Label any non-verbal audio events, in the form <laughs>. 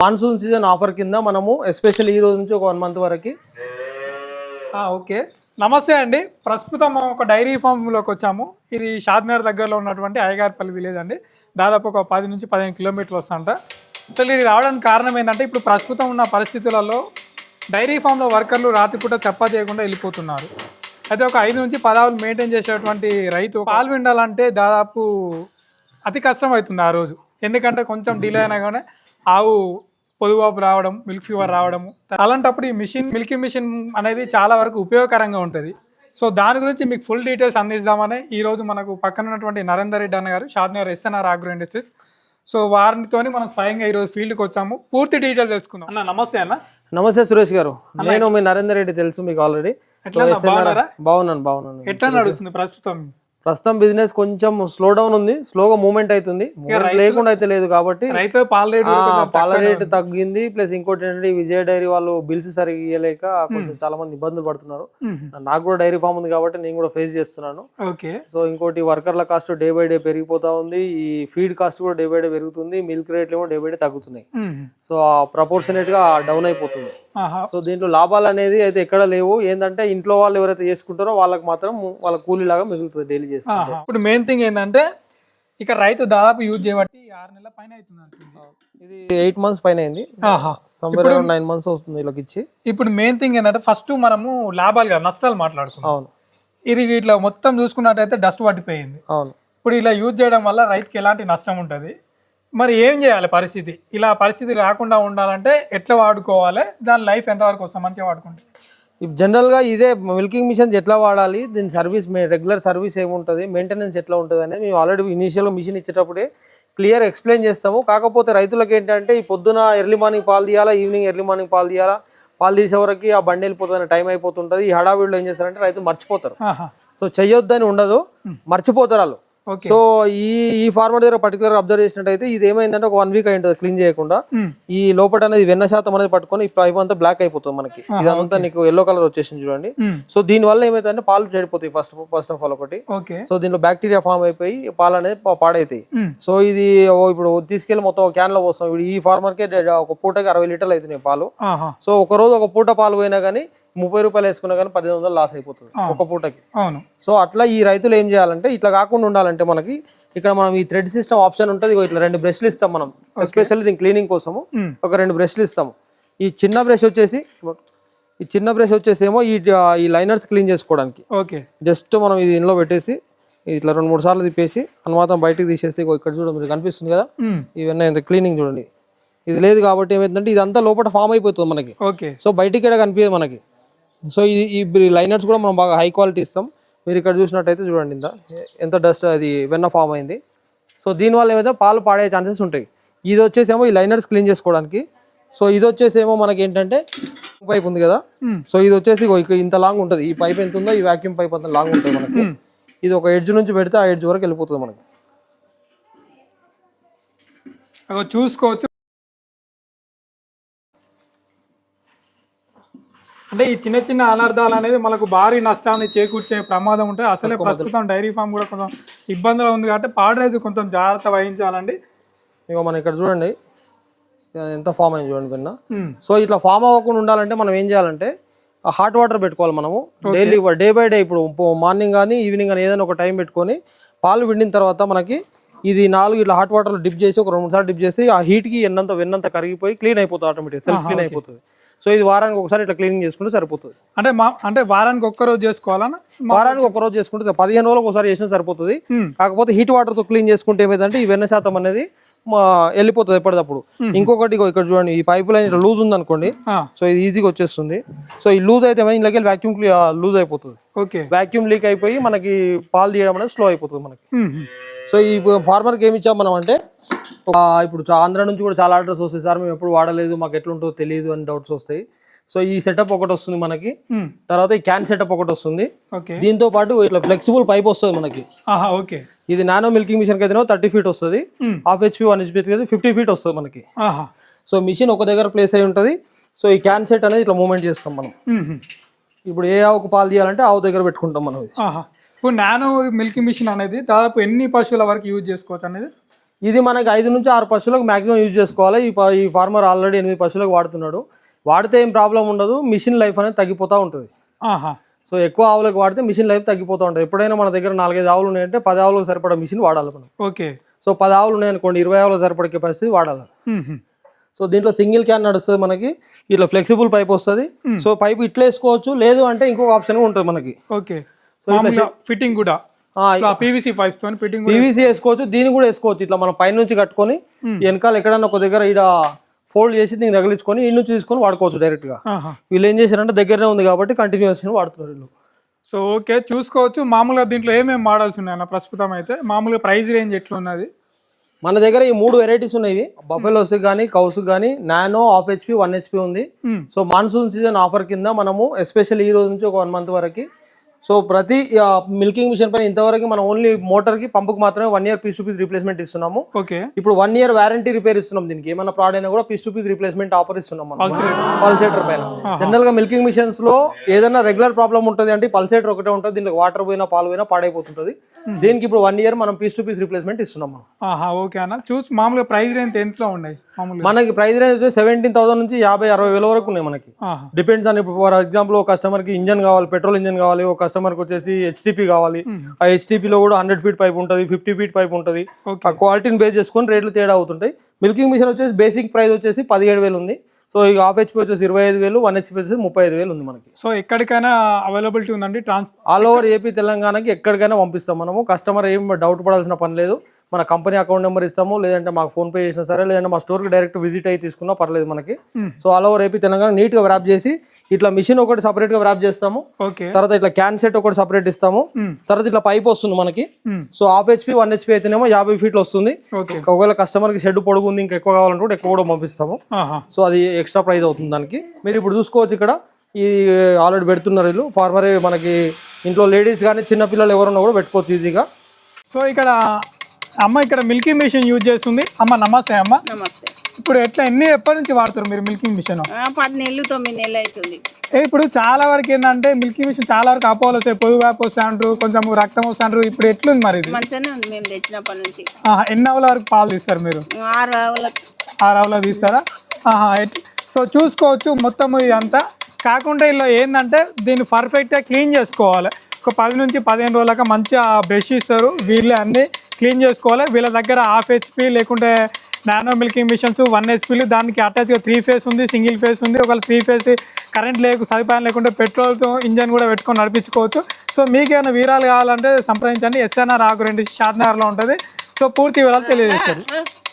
Monsoon season offer కింద మనము special ఈ రోజు నుంచి ఒక వన్ మంత్ వరకు. ఓకే. నమస్తే అండి. ప్రస్తుతం ఒక డైరీ ఫామ్లోకి వచ్చాము. ఇది షాద్నగర్ దగ్గరలో ఉన్నటువంటి అయ్యగారిపల్లి విలేజ్ అండి. దాదాపు ఒక పది నుంచి పదిహేను కిలోమీటర్లు వస్తుంట. సో ఇది రావడానికి కారణం ఏంటంటే ఇప్పుడు ప్రస్తుతం ఉన్న పరిస్థితులలో డైరీ ఫామ్లో వర్కర్లు రాత్రిపూట చపాతి చేయకుండా వెళ్ళిపోతున్నారు. అయితే ఒక ఐదు నుంచి పదావులు మెయింటైన్ చేసేటువంటి రైతు పాలు విండాలంటే దాదాపు అతి కష్టం అవుతుంది ఆ రోజు. ఎందుకంటే కొంచెం డిలే అయినా కానీ ఆవు పొదువాపు రావడం మిల్క్ ఫీవర్ రావడము. అలాంటప్పుడు ఈ మిషన్ మిల్కీ మిషన్ అనేది చాలా వరకు ఉపయోగకరంగా ఉంటుంది. సో దాని గురించి మీకు ఫుల్ డీటెయిల్స్ అందిస్తామని ఈ రోజు మనకు పక్కన ఉన్నటువంటి నరేందర్ రెడ్డి అన్న గారు Shadnagar SNR agro industries so వారితోని మనం స్వయంగా ఈరోజు ఫీల్డ్కి వచ్చాము. పూర్తి డీటెయిల్స్ తెలుసుకుందాం. అన్న నమస్తే అన్న. నమస్తే సురేష్ గారు. నేను మీ నరేందర్ రెడ్డి తెలుసు మీకు ఆల్రెడీ ఎట్లా అన్న, బాగున్నారా? బాగున్నాను బాగున్నాను. ఎట్లా నడుస్తుంది ప్రస్తుతం? ప్రస్తుతం బిజినెస్ కొంచెం స్లో డౌన్ ఉంది. స్లోగా మూవ్మెంట్ అవుతుంది లేకుండా అయితే లేదు కాబట్టి పాల రేటు కూడా తగ్గింది. ప్లస్ ఇంకోటి ఏంటంటే విజయ డైరీ వాళ్ళు బిల్స్ సరిగ్గా ఇవ్వలేక కొంచెం చాలా మంది ఇబ్బందులు పడుతున్నారు. మ్మ్. నాకు కూడా డైరీ ఫామ్ ఉంది కాబట్టి నేను కూడా ఫేస్ చేస్తున్నాను. ఓకే సో ఇంకోటి వర్కర్ల కాస్ట్ డే బై డే పెరిగిపోతా ఉంది. ఈ ఫీడ్ కాస్ట్ కూడా డే బై డే పెరుగుతుంది. మిల్క్ రేట్లు ఏమో డే బై డే తగ్గుతున్నాయి. సో ఆ ప్రపోర్షనేట్గా డౌన్ అయిపోతుంది. సో దీంట్లో లాభాలు అనేది అయితే ఎక్కడ లేవు. ఏంటంటే ఇంట్లో వాళ్ళు ఎవరైతే చేసుకుంటారో వాళ్ళకి మాత్రం వాళ్ళ కూలీ లాగా మిగులుతుంది డైలీ ఆహా. ఇప్పుడు మెయిన్ థింగ్ ఏంటంటే ఇక రైతు దాదాపు యూజ్ చేయబట్టి ఆరు నెలల పైన అవుతుంది ఇది ఎయిట్ మంత్స్ పైన అయింది. నైన్ మంత్స్ వస్తుంది వీళ్ళకి ఇచ్చి. ఇప్పుడు మెయిన్ థింగ్ ఏంటంటే ఫస్ట్ మనము లాభాలు కాదు నష్టాలు మాట్లాడుకున్నాం అవును. ఇది ఇట్లా మొత్తం చూసుకున్నట్టయితే డస్ట్ పట్టిపోయింది. అవును. ఇప్పుడు ఇలా యూజ్ చేయడం వల్ల రైతుకి ఎలాంటి నష్టం ఉంటుంది? మరి ఏం చేయాలి పరిస్థితి? ఇలా పరిస్థితి రాకుండా ఉండాలంటే ఎట్లా వాడుకోవాలి? దాని లైఫ్ ఎంతవరకు వస్తాం మంచిగా వాడుకుంటే. జనరల్గా ఇదే మిల్కింగ్ మిషన్స్ ఎట్లా వాడాలి? దీని సర్వీస్ రెగ్యులర్ సర్వీస్ ఏముంటుంది? మెయింటెనెన్స్ ఎట్లా ఉంటుంది అనేది మేము ఆల్రెడీ ఇనీషియల్గా మిషన్ ఇచ్చేటప్పుడే క్లియర్ ఎక్స్ప్లెయిన్ చేస్తాము. కాకపోతే రైతులకు ఏంటంటే ఈ పొద్దున ఎర్లీ మార్నింగ్ పాలు తీయాలా ఈవినింగ్ ఎర్లీ మార్నింగ్ పాలు తీయాలా? పాలు తీసే వరకు ఆ బండి వెళ్ళిపోతుంది టైం అయిపోతుంటుంది. ఈ హడావిడిలో ఏం చేస్తారంటే రైతులు మర్చిపోతారు. సో చెయ్యొద్దని ఉండదు. మర్చిపోతారు వాళ్ళు. సో ఈ ఈ ఫార్మర్ దగ్గర పర్టికులర్ అబ్జర్వ్ చేసినట్టయితే ఇది ఏమైందంటే ఒక వన్ వీక్ అయింటుంది క్లీన్ చేయకుండా. మ్మ్. ఈ లోపల అనేది వెన్న శాతం అనేది పట్టుకొని ఈ పైప్ అంతా బ్లాక్ అయిపోతుంది మనకి. ఇదంతా నీకు ఎల్లో కలర్ వచ్చేసింది చూడండి. మ్మ్. సో దీని వల్ల ఏమైతుందంటే పాలు చెడిపోతాయి ఫస్ట్ ఫస్ట్ ఆఫ్ ఆల్ ఒకటి. సో దీంట్లో బ్యాక్టీరియా ఫామ్ అయిపోయి పాలు అనేది పాడైతాయి. మ్మ్. సో ఇది ఇప్పుడు తీసుకెళ్ళి మొత్తం క్యాన్లో పోస్తాం. ఇప్పుడు ఈ ఫార్మర్కి ఒక పూటకి అరవై లీటర్లు అవుతున్నాయి పాలు. సో ఒక రోజు ఒక పూట పాలు పోయినా కానీ ముప్పై రూపాయలు వేసుకున్నా కానీ పదిహేను వందలు లాస్ అయిపోతుంది ఒక పూటకి. సో అట్లా ఈ రైతులు ఏం చేయాలంటే ఇట్లా కాకుండా ఉండాలంటే మనకి ఇక్కడ మనం ఈ థ్రెడ్ సిస్టమ్ ఆప్షన్ ఉంటుంది ఇట్లా రెండు బ్రష్లు ఇస్తాం మనం. ఎస్పెషల్లీ దీని క్లీనింగ్ కోసము మ్మ్. ఒక రెండు బ్రష్లు ఇస్తాము. ఈ చిన్న బ్రష్ వచ్చేసి ఈ చిన్న బ్రష్ వచ్చేసి ఏమో ఈ ఈ లైనర్స్ క్లీన్ చేసుకోవడానికి. ఓకే జస్ట్ మనం ఇది ఇందులో పెట్టేసి ఇట్లా రెండు మూడు సార్లు తిప్పేసి అనుమాతం బయటికి తీసేసి ఇక్కడ చూడండి మీరు కనిపిస్తుంది కదా? మ్మ్. ఇవన్నీ ఇంత క్లీనింగ్ చూడండి. ఇది లేదు కాబట్టి ఏమైందంటే ఇదంతా లోపల ఫామ్ అయిపోతుంది మనకి. ఓకే సో బయటికి ఇక్కడ కనిపించదు మనకి. సో ఈ ఈ లైనర్స్ కూడా మనం బాగా హై క్వాలిటీ ఇస్తాం. మీరు ఇక్కడ చూసినట్టయితే చూడండి ఇంత ఎంత డస్ట్ అది వెన్న ఫామ్ అయింది. సో దీనివల్ల ఏమైతే పాలు పాడే ఛాన్సెస్ ఉంటాయి. ఇది వచ్చేసేమో ఈ లైనర్స్ క్లీన్ చేసుకోవడానికి. సో ఇది వచ్చేసేమో మనకి ఏంటంటే పైప్ ఉంది కదా. సో ఇది వచ్చేసి ఇంత లాంగ్ ఉంటుంది. ఈ పైప్ ఎంత ఉందో ఈ వాక్యూమ్ పైప్ అంత లాంగ్ ఉంటుంది మనకి. ఇది ఒక ఎడ్జ్ నుంచి పెడితే ఆ ఎడ్జ్ వరకు వెళ్ళిపోతుంది మనకి. చూసుకోవచ్చు. అంటే ఈ చిన్న చిన్న అనర్థాలు అనేది మనకు భారీ నష్టాన్ని చేకూర్చే ప్రమాదం ఉంటుంది అసలే ప్రస్తుతం డైరీ ఫామ్ కూడా కొంచెం ఇబ్బందులు ఉంది కాబట్టి పాడరైతు కొంచెం జాగ్రత్త వహించాలండి. ఇగో మనం ఇక్కడ చూడండి. ఎంత ఫామ్ అయింది చూడండి ఉమ్, సో ఇట్లా ఫామ్ అవ్వకుండా ఉండాలంటే మనం ఏం చేయాలంటే హాట్ వాటర్ పెట్టుకోవాలి మనము. డైలీ డే బై డే ఇప్పుడు మార్నింగ్ కానీ ఈవినింగ్ కానీ ఏదైనా ఒక టైం పెట్టుకొని పాలు పిండిన తర్వాత మనకి ఇది నాలుగు ఇట్లా హాట్ వాటర్లో డిప్ చేసి ఒక రెండు మూడు సార్లు డిప్ చేసి ఆ హీట్కి ఎన్నంత వెన్నంత కరిగిపోయి క్లీన్ అయిపోతుంది ఆటోమేటిక్ సెల్ఫ్ క్లీన్ అయిపోతుంది. సో ఇది వారానికి ఒకసారి ఇట్లా క్లీనింగ్ చేసుకుంటే సరిపోతుంది. అంటే మా అంటే వారానికి ఒక్క రోజు చేసుకోవాలన్నా మా- వారానికి ఒక రోజు చేసుకుంటే పదిహేను రోజులకు ఒకసారి చేసినా సరిపోతుంది. కాకపోతే హీట్ వాటర్తో క్లీన్ చేసుకుంటే ఏమైందంటే ఈ వెన్న శాతం అనేది వెళ్ళిపోతుంది ఎప్పటికప్పుడు ఇంకొకటి ఇక్కడ చూడండి ఈ పైప్ లైన్ ఇట్లా లూజ్ ఉంది అనుకోండి సో ఇది ఈజీగా వచ్చేస్తుంది. సో ఈ లూజ్ అయితే ఇందులోకి వ్యాక్యూమ్ లూజ్ అయిపోతుంది. ఓకే. వ్యాక్యూమ్ లీక్ అయిపోయి మనకి పాలు తీయడం అనేది స్లో అయిపోతుంది మనకి. సో ఈ ఫార్మర్కి ఏమి ఇచ్చాం మనం అంటే ఇప్పుడు ఆంధ్ర నుంచి కూడా చాలా ఆర్డర్స్ వస్తాయి. సార్ మేము ఎప్పుడు వాడలేదు మాకు ఎట్లుంటుందో తెలియదు అని డౌట్స్ వస్తాయి. సో ఈ సెటప్ ఒకటి వస్తుంది మనకి. ఉమ్, తర్వాత ఈ క్యాన్ సెటప్ ఒకటి వస్తుంది. దీంతో పాటు ఇట్లా ఫ్లెక్సిబుల్ పైప్ వస్తుంది మనకి. ఆహా ఓకే ఇది నానో మిల్కింగ్ మిషన్కి అయితే థర్టీ ఫీట్ వస్తుంది. హాఫ్ హెచ్పి వన్ హెచ్పి అయితే ఫిఫ్టీ ఫీట్ వస్తుంది మనకి. ఆహా. సో మిషన్ ఒక దగ్గర ప్లేస్ అయి ఉంటుంది. సో ఈ క్యాన్ సెట్ అనేది ఇట్లా మూమెంట్ చేస్తాం మనం. ఉమ్, ఇప్పుడు ఏ ఆవుకు పాలు తీయాలంటే ఆవు దగ్గర పెట్టుకుంటాం మనం. ఇప్పుడు నానో మిల్కింగ్ మిషన్ అనేది దాదాపు ఎన్ని పశువుల వరకు యూజ్ చేసుకోవచ్చు అనేది? ఇది మనకి ఐదు నుంచి ఆరు పశువులకు మాక్సిమం యూజ్ చేసుకోవాలి. ఈ ఈ ఫార్మర్ ఆల్రెడీ ఎనిమిది పశువులకు వాడుతున్నాడు. వాడితే ఏం ప్రాబ్లం ఉండదు. మిషన్ లైఫ్ అనేది తగ్గిపోతూ ఉంటుంది. సో ఎక్కువ ఆవులకు వాడితే మిషన్ లైఫ్ తగ్గిపోతూ ఉంటుంది. ఎప్పుడైనా మన దగ్గర నాలుగైదు ఆవులు ఉన్నాయంటే పది ఆవులకు సరిపడా మిషన్ వాడాలి మనం ఓకే. సో పది ఆవులు ఉన్నాయనుకోండి ఇరవై ఆవులకు సరిపడే కెపాసిటీ వాడాలి. సో దీంట్లో సింగిల్ క్యాన్ నడుస్తుంది మనకి. ఇట్లా ఫ్లెక్సిబుల్ పైప్ వస్తుంది. సో పైప్ ఇట్లా వేసుకోవచ్చు. లేదు అంటే ఇంకొక ఆప్షన్ ఉంటుంది మనకి. ఓకే. మామూలుగా ఫిట్టింగ్ కూడా. పీవీసీ పైప్స్తో ఫిట్టింగ్ పీవీసీ వేసుకోవచ్చు దీన్ని కూడా వేసుకోవచ్చు. ఇట్లా మనం పైనుంచి కట్టుకొని వెనకాల ఎక్కడన్నా ఒక దగ్గర ఇక్కడ ఫోల్డ్ చేసి దీన్ని తగిలించుకొని నుంచి తీసుకొని వాడుకోవచ్చు డైరెక్ట్గా. వీళ్ళు ఏం చేశారంటే దగ్గరనే ఉంది కాబట్టి కంటిన్యూస్ వాడుతున్నారు వీళ్ళు. సో ఓకే చూసుకోవచ్చు. మామూలుగా దీంట్లో ఏమేమి మోడల్స్ ఉన్నాయన్న ప్రస్తుతం అయితే? మామూలుగా ప్రైస్ రేంజ్ ఎట్లా ఉన్నది మన దగ్గర ఈ మూడు వెరైటీస్ ఉన్నాయి బఫెలోస్ కానీ కౌస్ కానీ nano half HP one HP ఉంది. సో మాన్సూన్ సీజన్ ఆఫర్ కింద మనము ఎస్పెషల్ ఈ రోజు నుంచి ఒక వన్ మంత్ వరకు సో ప్రతి మిల్కింగ్ మిషన్ పైన ఇంతవరకు మనం ఓన్లీ మోటార్కి పంపుకి మాత్రమే one year piece to piece replacement ఇస్తున్నాము. ఓకే. ఇప్పుడు వన్ ఇయర్ వారంటీ రిపేర్ ఇస్తున్నాం దీనికి. ఏమైనా ప్రాడ్ అయినా కూడా piece to piece replacement offer ఇస్తున్నాం మనం. పల్సేటర్ పైన. జనరల్గా మిల్కింగ్ మిషన్స్లో ఏదైనా రెగ్యులర్ ప్రాబ్లం ఉంటుంది అంటే పల్సేటర్ ఒకటే ఉంటుంది దీనికి వాటర్ పోయినా పాలు పోయినా పాడైపోతుంటుంది. దీనికి ఇప్పుడు వన్ ఇయర్ మనం పీస్ టు పీస్ రీప్లేస్మెంట్ ఇస్తున్నాం మనం. ఓకే అన్న. చూసి మామూలుగా ప్రైస్ రేంజ్ ఎంతలో ఉన్నాయి? మనకి ప్రైస్ రేంజ్ సెవెంటీన్ థౌసండ్ నుంచి యాభై అరవై వేల వరకు ఉన్నాయి మనకి. డిపెండ్స్ అని ఇప్పుడు ఫర్ ఎగ్జాంపుల్ ఒక కస్టమర్కి ఇంజన్ కావాలి పెట్రోల్ ఇంజన్ కావాలి ఒక కస్టమర్కి వచ్చేసి హెచ్టిపి కావాలి. ఆ HTP లో కూడా హండ్రెడ్ ఫీట్ పైప్ ఉంటుంది ఫిఫ్టీ ఫీట్ పైప్ ఉంటుంది. ఆ క్వాలిటీని బేస్ చేసుకొని రేట్లు తేడా అవుతుంటాయి. మిల్కింగ్ మిషన్ వచ్చేసి బేసిక్ ప్రైస్ వచ్చేసి పదిహేడు వేలు ఉంది. సో ఇక హాఫ్ హెచ్పి వచ్చేసి ఇరవై ఐదు వేలు వన్ హెచ్పి వచ్చేసి ముప్పై ఐదు వేలు ఉంది మనకి. సో ఎక్కడికైనా అవైలబిలిటీ ఉందండి? ట్రాన్స్ ఆల్ ఓవర్ ఏపీ తెలంగాణకి ఎక్కడికైనా పంపిస్తాం మనము. కస్టమర్ ఏం డౌట్ పడాల్సిన పని లేదు. మన కంపెనీ అకౌంట్ నెంబర్ ఇస్తాము. లేదంటే మాకు ఫోన్ పే చేసినా సరే లేదంటే మా స్టోర్కి డైరెక్ట్ విజిట్ అయ్యి తీసుకున్నా పర్లేదు మనకి. So all over AP Telangana నీట్గా వ్రాప్ చేసి ఇట్లా మిషన్ ఒకటి సపరేట్గా వ్రాప్ చేస్తాము. తర్వాత ఇట్లా క్యాన్ సెట్ ఒకటి సపరేట్ ఇస్తాము. Hmm. తర్వాత ఇట్లా పైప్ వస్తుంది మనకి. So half HP one HP అయితేనేమో యాభై ఫీట్లు వస్తుంది. ఒకవేళ కస్టమర్కి షెడ్ పొడుగు ఉంది ఇంకా ఎక్కువ కావాలంటే కూడా ఎక్కువ కూడా పంపిస్తాము. సో అది ఎక్స్ట్రా ప్రైస్ అవుతుంది దానికి. మీరు ఇప్పుడు చూసుకోవచ్చు ఇక్కడ ఈ ఆల్రెడీ పెడుతున్నారు వీళ్ళు. ఫార్మరే మనకి ఇంట్లో లేడీస్ కానీ చిన్నపిల్లలు ఎవరన్నా కూడా పెట్టుకోవచ్చు ఈజీగా సో ఇక్కడ అమ్మ ఇక్కడ మిల్కింగ్ మిషన్ యూజ్ చేస్తుంది. అమ్మ నమస్తే అమ్మ. నమస్తే. ఇప్పుడు ఎట్లా ఎన్ని ఎప్పటి నుంచి వాడతారు మీరు మిల్కింగ్ మిషన్ పది నెలలు తొమ్మిది నెలలు అవుతుంది. ఇప్పుడు చాలా వరకు ఏంటంటే మిల్కింగ్ మిషన్ చాలా వరకు అపోలో వస్తాయి పొదుగు వ్యాప్ వస్తాండ్రు కొంచెం రక్తం వస్తాండ్రు ఇప్పుడు ఎట్లుంది మరి ఇది? మంచిగానే ఉంది మేము తెచ్చినప్పటి నుంచి. ఆహా, ఎన్ని అవల వరకు పాలు తీస్తారు మీరు? ఆరు ఆవులకు ఆరు అవల తీస్తారా? ఆహా, ఎట్- సో చూసుకోవచ్చు మొత్తం ఇదంతా. కాకుండా ఇలా ఏంటంటే దీన్ని పర్ఫెక్ట్గా క్లీన్ చేసుకోవాలి. ఒక పది నుంచి పదిహేను రోజులక మంచిగా బ్రష్ ఇస్తారు వీళ్ళే అన్నీ క్లీన్ చేసుకోవాలి. వీళ్ళ దగ్గర హాఫ్ హెచ్పి లేకుంటే నానో మిల్కింగ్ మిషన్స్ వన్ హెచ్పీలు దానికి అటాచ్గా త్రీ ఫేస్ ఉంది సింగిల్ ఫేస్ ఉంది. ఒకవేళ త్రీ ఫేస్ కరెంట్ లేకు సదుపాయం లేకుంటే పెట్రోల్తో ఇంజన్ కూడా పెట్టుకొని నడిపించుకోవచ్చు. సో మీకేమైనా వీరాలు కావాలంటే సంప్రదించండి. ఎస్ఎన్ఆర్ ఆకు రెండు షాద్నగర్లో ఉంటుంది. సో పూర్తి వివరాలు తెలియజేస్తారు <laughs>